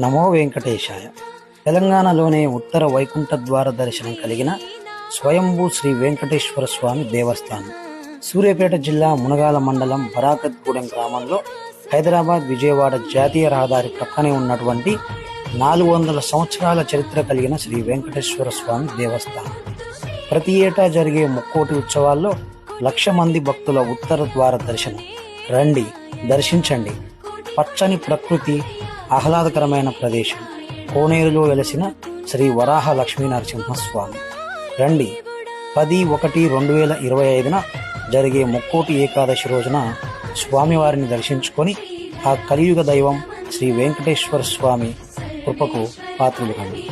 నమో వెంకటేశాయ. తెలంగాణలోనే ఉత్తర వైకుంఠ ద్వార దర్శనం కలిగిన స్వయంభూ శ్రీ వెంకటేశ్వర స్వామి దేవస్థానం. సూర్యాపేట జిల్లా మునగాల మండలం బరాకత్గూడెం గ్రామంలో హైదరాబాద్ విజయవాడ జాతీయ రహదారి ప్రక్కనే ఉన్నటువంటి నాలుగు వందల సంవత్సరాల చరిత్ర కలిగిన శ్రీ వెంకటేశ్వర స్వామి దేవస్థానం. ప్రతి ఏటా జరిగే ముక్కోటి ఉత్సవాల్లో లక్ష మంది భక్తుల ఉత్తర ద్వార దర్శనం. రండి దర్శించండి. పచ్చని ప్రకృతి ఆహ్లాదకరమైన ప్రదేశం. కోనేరులో వెలసిన శ్రీ వరాహ లక్ష్మీ నరసింహస్వామి రండి. పది ఒకటి రెండు వేల ఇరవై ఐదున జరిగే ముక్కోటి ఏకాదశి రోజున స్వామివారిని దర్శించుకొని ఆ కలియుగ దైవం శ్రీ వెంకటేశ్వర స్వామి కృపకు పాత్రులు కండి